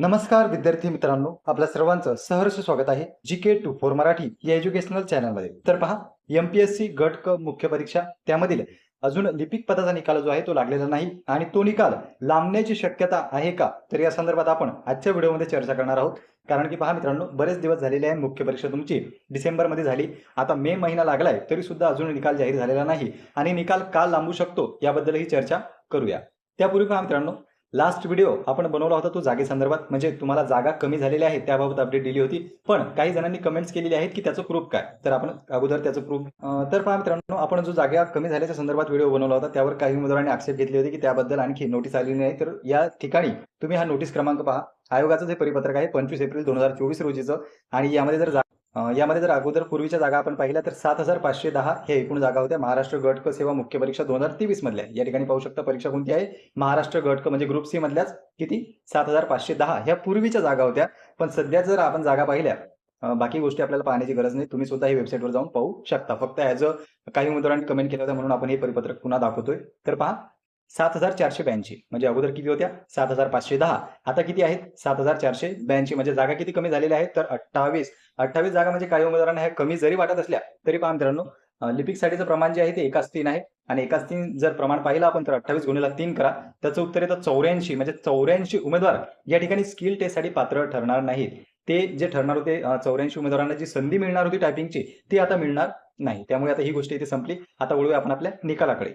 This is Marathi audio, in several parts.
नमस्कार विद्यार्थी मित्रांनो आपल्या सर्वांचं सहर्ष स्वागत आहे G K two four Marathi या एज्युकेशनल चॅनलमध्ये तर पहा एम पी एस सी गट क मुख्य परीक्षा त्यामधील अजून लिपिक पदाचा निकाल जो आहे तो लागलेला नाही आणि तो निकाल लांबण्याची शक्यता आहे का? तर या संदर्भात आपण आजच्या व्हिडिओमध्ये चर्चा करणार आहोत. कारण की पहा मित्रांनो बरेच दिवस झालेले आहे मुख्य परीक्षा तुमची. डिसेंबरमध्ये झाली. आता मे महिना लागलाय तरी सुद्धा अजून निकाल जाहीर झालेला नाही. आणि निकाल का लांबू शकतो? याबद्दलही चर्चा करूया. त्यापूर्वी पहा मित्रांनो लास्ट व्हिडिओ आपण बनवला होता तो जागेसंदर्भात म्हणजे तुम्हाला जागा कमी झालेल्या आहेत त्याबाबत अपडेट दिली होती. पण काही जणांनी कमेंट्स केलेली आहेत की त्याचं प्रूफ काय? तर आपण अगोदर त्याचं प्रूफ तर पहा मित्रांनो आपण जो जागा कमी झाल्याच्या संदर्भात व्हिडिओ बनवला होता त्यावर काही उमेदवारांनी आक्षेप घेतले होते की त्याबद्दल आणखी नोटीस आलेली नाही. तर या ठिकाणी तुम्ही हा नोटीस क्रमांक पहा. आयोगाचं जे परिपत्रक आहे पंचवीस एप्रिल दोन हजार चोवीस रोजीचं. आणि यामध्ये जर यामध्ये जर अगोदर पूर्वीच्या जागा आपण पाहिल्या तर सात हजार पाचशे दहा हे एकूण जागा होत्या. महाराष्ट्र गट क सेवा मुख्य परीक्षा दोन हजार तेवीस मधल्या. या ठिकाणी पाहू शकता परीक्षा कोणती आहे? महाराष्ट्र गट क म्हणजे ग्रुप सी मधल्याच किती? सात हजार पाचशे दहा. ह्या पूर्वीच्या जागा होत्या. पण सध्या जर आपण जागा पाहिल्या बाकी गोष्टी आपल्याला पाहण्याची गरज नाही. तुम्ही सुद्धा ही वेबसाईटवर जाऊन पाहू शकता. फक्त ॲज अ काही उमेदवारांनी कमेंट केलं होतं म्हणून आपण हे परिपत्रक पुन्हा दाखवतोय. तर पहा सात हजार चारशे ब्याऐंशी. म्हणजे अगोदर किती होत्या? सात हजार पाचशे दहा. आता किती आहेत? सात हजार चारशे ब्याऐंशी. म्हणजे जागा किती कमी झालेल्या आहेत तर अठ्ठावीस. अठ्ठावीस जागा म्हणजे काही उमेदवारांना ह्या कमी जरी वाटत असल्या तरी पहा मित्रांनो लिपिकसाठीचं प्रमाण जे आहे ते एकाच तीन आहे. आणि एकाच तीन जर प्रमाण पाहिलं आपण तर अठ्ठावीस गुणीला तीन करा. त्याचं उत्तर येतं चौऱ्याऐंशी. म्हणजे चौऱ्याऐंशी उमेदवार या ठिकाणी स्किल टेस्टसाठी पात्र ठरणार नाहीत. ते जे ठरणार होते चौऱ्याऐंशी उमेदवारांना जी संधी मिळणार होती टायपिंगची ती आता मिळणार नाही. त्यामुळे आता ही गोष्ट इथे संपली. आता वळूया आपण आपल्या निकालाकडे.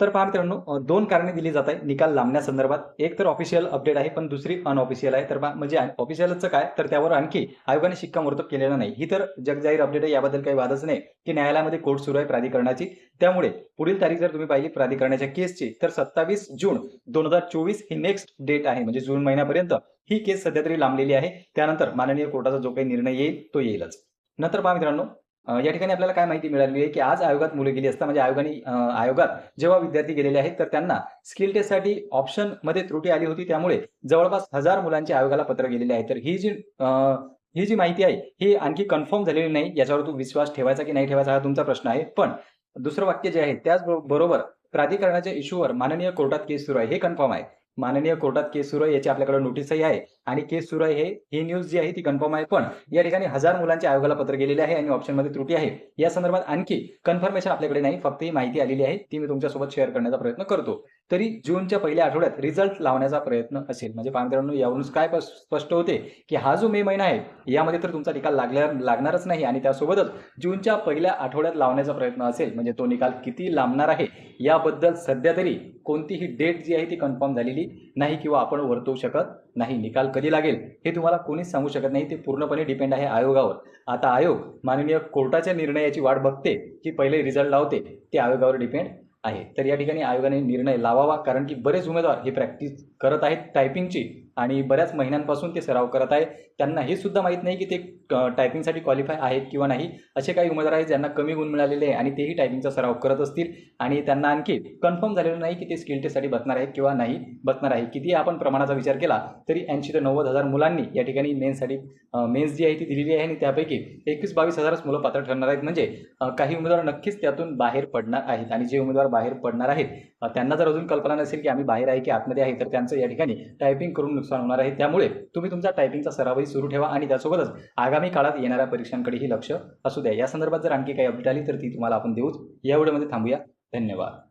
तर पहा मित्रांनो दोन कारणे दिली जात आहे निकाल लांबण्यासंदर्भात एक तर ऑफिशियल अपडेट आहे पण दुसरी अनऑफिशियल आहे. तर पहा म्हणजे ऑफिशियलचं काय? तर त्यावर आणखी आयोगाने शिक्कामोर्तब केलेलं नाही. ही तर जगजाहीर अपडेट आहे याबद्दल काही वादच नाही की न्यायालयामध्ये कोर्ट सुरू आहे प्राधिकरणाची. त्यामुळे पुढील तारीख जर तुम्ही पाहिली प्राधिकरणाच्या केसची तर सत्तावीस जून दोन हजार चोवीस ही नेक्स्ट डेट आहे म्हणजे जून महिन्यापर्यंत ही केस सध्या तरी लांबलेली आहे. त्यानंतर माननीय कोर्टाचा जो काही निर्णय येईल तो येईलच. नंतर पहा मित्रांनो या ठिकाणी आपल्याला काय माहिती मिळाली आहे की आज आयोगात मुलं गेली असता म्हणजे आयोगाने आयोगात जेव्हा विद्यार्थी गेलेले आहेत तर त्यांना स्किल टेस्टसाठी ऑप्शनमध्ये त्रुटी आली होती. त्यामुळे जवळपास हजार मुलांचे आयोगाला पत्र गेलेले आहे तर ही जी अं, ही जी माहिती आहे ही आणखी कन्फर्म झालेली नाही. याच्यावर तू विश्वास ठेवायचा की नाही ठेवायचा हा तुमचा प्रश्न आहे. पण दुसरं वाक्य जे आहे त्याच बरोबर प्राधिकरणाच्या इश्यूवर माननीय कोर्टात केस सुरू आहे. हे कन्फर्म आहे. माननीय कोर्टात केस सुरू आहे याची आपल्याकडे नोटीसही आहे. आणि केस सुरू आहे हे ही न्यूज जी आहे ती कन्फर्म आहे. पण या ठिकाणी हजार मुलांचे आयोगाला पत्र गेलेले आहे आणि ऑप्शनमध्ये त्रुटी आहे. या संदर्भात आणखी कन्फर्मेशन आपल्याकडे नाही फक्त ही माहिती आलेली आहे. ती मी तुमच्यासोबत शेअर करण्याचा प्रयत्न करतो. तरी जूनच्या पहिल्या आठवड्यात रिझल्ट लावण्याचा प्रयत्न असेल. म्हणजे पहा मित्रांनो काय स्पष्ट होते की हा जो मे महिना आहे यामध्ये तर तुमचा निकाल लागल्या लागणारच नाही आणि त्यासोबतच जूनच्या पहिल्या आठवड्यात लावण्याचा प्रयत्न असेल म्हणजे तो निकाल किती लांबणार आहे याबद्दल सध्या तरी कोणतीही डेट जी आहे ती कन्फर्म झालेली नाही किंवा आपण वर्तवू शकत नाही. निकाल कधी लागेल हे तुम्हाला कोणीच सांगू शकत नाही. ते पूर्णपणे डिपेंड आहे आयोगावर. आता आयोग माननीय कोर्टाच्या निर्णयाची वाट बघते की पहिले रिझल्ट लावते ते आयोगावर डिपेंड आहे. तर या ठिकाणी आयोगाने निर्णय लावावा कारण की बरेच उमेदवार हे प्रॅक्टिस करत आहेत टायपिंगची आणि बऱ्याच महिन्यांपासून ते सराव करत आहे. त्यांना हे सुद्धा माहीत नाही की ते टायपिंगसाठी क्वालिफाय आहेत किंवा नाही. असे काही उमेदवार आहेत ज्यांना कमी गुण मिळालेले आहे आणि तेही टायपिंगचा सराव करत असतील. आणि त्यांना आणखी कन्फर्म झालेलं नाही की ते स्किल टेस्टसाठी बसणार आहेत किंवा नाही बसणार आहे किती आपण प्रमाणाचा विचार केला तरी ऐंशी ते नव्वद हजार मुलांनी या ठिकाणी मेन्ससाठी मेन्स जी आहे ती दिलेली आहे आणि त्यापैकी एकवीस बावीस हजारच मुलं पात्र ठरणार आहेत. म्हणजे काही उमेदवार नक्कीच त्यातून बाहेर पडणार आहेत आणि जे उमेदवार बाहेर पडणार आहेत त्यांना जर अजून कल्पना नसेल की आम्ही बाहेर आहे की आतमध्ये आहे तर त्यांचं या ठिकाणी टायपिंग करून नुकसान होणार आहे. त्यामुळे तुम्ही तुमचा टायपिंगचा सरावही सुरू ठेवा आणि त्यासोबतच आगामी काळात येणाऱ्या परीक्षांकडेही लक्ष असू द्या. या संदर्भात जर आणखी काही अपडेट आली तर ती तुम्हाला आपण देऊच. या व्हिडिओमध्ये थांबूया. धन्यवाद.